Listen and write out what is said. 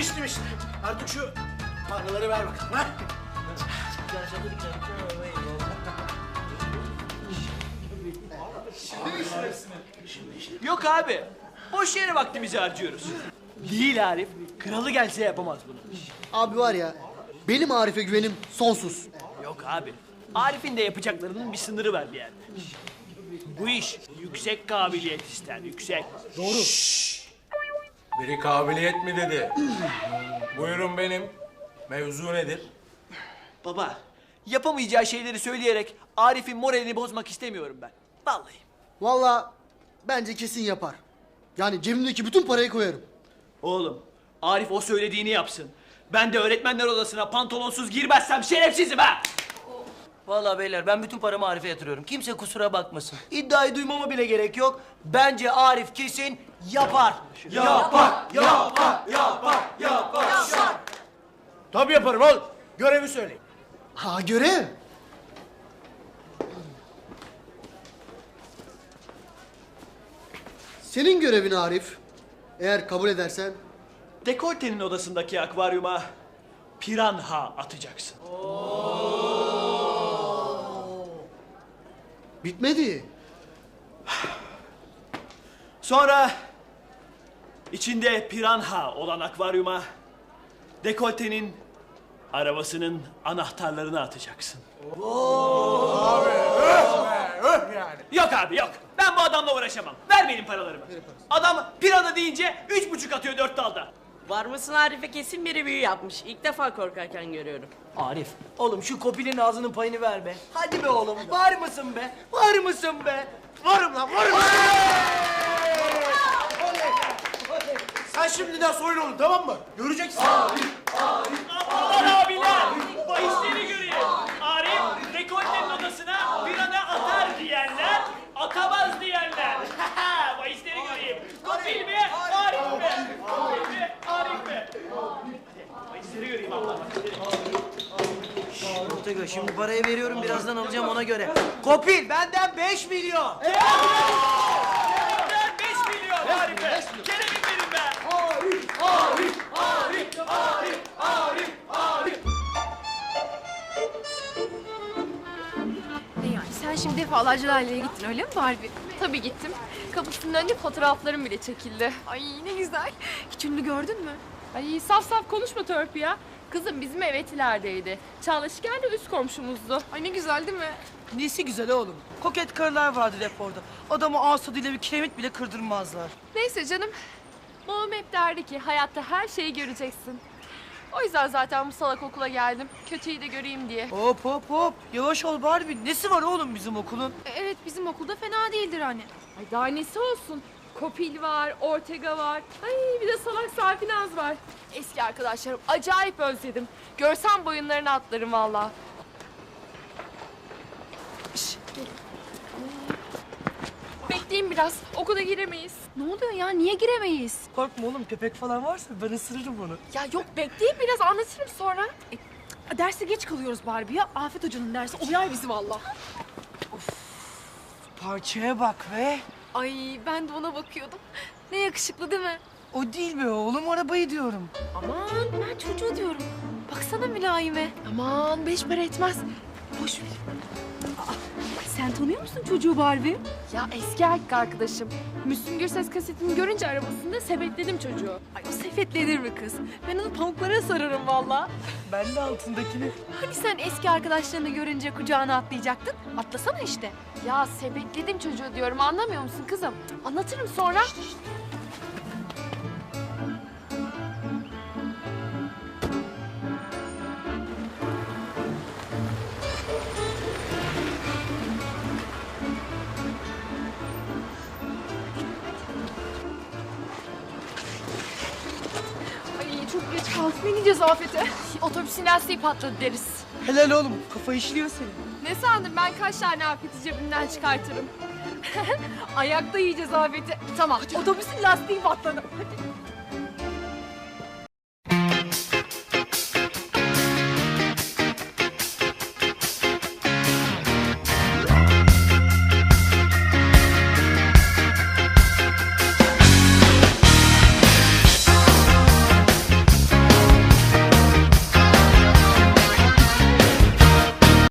İçtim işte. Artık şu paraları ver bakalım ha. Yok abi. Boş yere vaktimizi harcıyoruz. Değil Arif. Kralı gelse yapamaz bunu. Abi var ya, benim Arif'e güvenim sonsuz. Yok abi. Arif'in de yapacaklarının bir sınırı var bir yerde. Bu iş yüksek kabiliyet ister, yüksek. Biri kabiliyet mi dedi? Buyurun benim. Mevzu nedir? Baba, yapamayacağı şeyleri söyleyerek Arif'in moralini bozmak istemiyorum ben. Vallahi. Vallahi bence kesin yapar. Yani cebimdeki bütün parayı koyarım. Oğlum, Arif o söylediğini yapsın. Ben de öğretmenler odasına pantolonsuz girmezsem şerefsizim ha! Vallahi beyler ben bütün paramı Arif'e yatırıyorum. Kimse kusura bakmasın. İddiayı duymama bile gerek yok. Bence Arif kesin yapar. Yapar, yapar, yapar, yapar. Tabii yaparım oğlum. Görevi söyleyin. Ha görev. Senin görevin Arif. Eğer kabul edersen Dekoltenin odasındaki akvaryuma piranha atacaksın. Bitmedi. Sonra içinde piranha olan akvaryuma dekoltenin arabasının anahtarlarını atacaksın. Yok abi yok. Ben bu adamla uğraşamam. Ver benim paralarımı. Adam pirana deyince üç buçuk atıyor dört dalda. Var mısın Arif'e kesin biri büyü yapmış. İlk defa korkarken görüyorum. Arif, oğlum şu kopilin ağzının payını ver be. Hadi be oğlum, var mısın be? Var mısın be? Varım lan varım. Sen şimdiden soyun onu tamam mı? Göreceksin. Aman abiler! Bahisleri göreyim. Arif dekoltenin odasına pirana atar diyenler, atamaz diyenler. Bahisleri göreyim. Kopil mi? Arif mi? Kopil mi? Arif mi? Bahisleri göreyim abla. Ortega şimdi parayı veriyorum birazdan alacağım ona göre. Kopil benden 5 milyon. Ben 5 milyon Arif'e. Kerem'im benim ben. Ne yani sen şimdi defalarca Lale'ye gittin öyle mi Barbie? Tabii gittim. Kapısının önünde fotoğraflarım bile çekildi. Ay ne güzel. Hiç ünlü gördün mü? Ay saf saf konuşma törpü ya. Kızım bizim ev etilerdeydi. Çalışken de üst komşumuzdu. Ay ne güzel değil mi? Nesi güzel oğlum? Koket karılar vardır hep orada. Adamı asuduyla bir kiremit bile kırdırmazlar. Neyse canım. Babam hep derdi ki hayatta her şeyi göreceksin. O yüzden zaten bu salak okula geldim. Kötüyü de göreyim diye. Hop hop hop. Yavaş ol Barbie. Nesi var oğlum bizim okulun? E, Evet bizim okulda fena değildir hani. Ay daha nesi olsun? Kopil var, Ortega var. Ay bir de salak Safinaz var. Eski arkadaşlarım acayip özledim. Görsem boyunlarına atlarım valla. Şş, gel. Bekleyin biraz. Okula giremeyiz. Ne oluyor ya? Niye giremeyiz? Korkma oğlum köpek falan varsa ben ısırırım onu. Ya yok bekleyin biraz anlatırım sonra. E, derse geç kalıyoruz Barbie ya. Afet Hoca'nın dersi uyar bizi valla. Parçaya bak be. Ay ben de ona bakıyordum. Ne yakışıklı değil mi? O değil be oğlum arabayı diyorum. Aman ben çocuğu diyorum. Baksana mülayime. Aman beş para etmez. Boş ver. Sen tanıyor musun çocuğu Barbie? Ya eski erkek arkadaşım. Müslüm Gürses kasetini görünce arabasında sepetledim çocuğu. Ay o sepetlenir mi kız? Ben onu pamuklara sararım valla. Ben de altındakini. Hani sen eski arkadaşlarını görünce kucağına atlayacaktın? Atlasana işte. Ya sepetledim çocuğu diyorum anlamıyor musun kızım? Anlatırım sonra. Ay çok geç kaldık. Ne diyeceğiz Afet'e? Otobüsün lastiği patladı deriz. Helal oğlum kafa işliyor senin. Ne sandın ben kaç tane Afet'i cebimden çıkartırım. Ayakta yiyeceğiz Afet'i. Tamam otobüsün lastiği patladı. Hadi.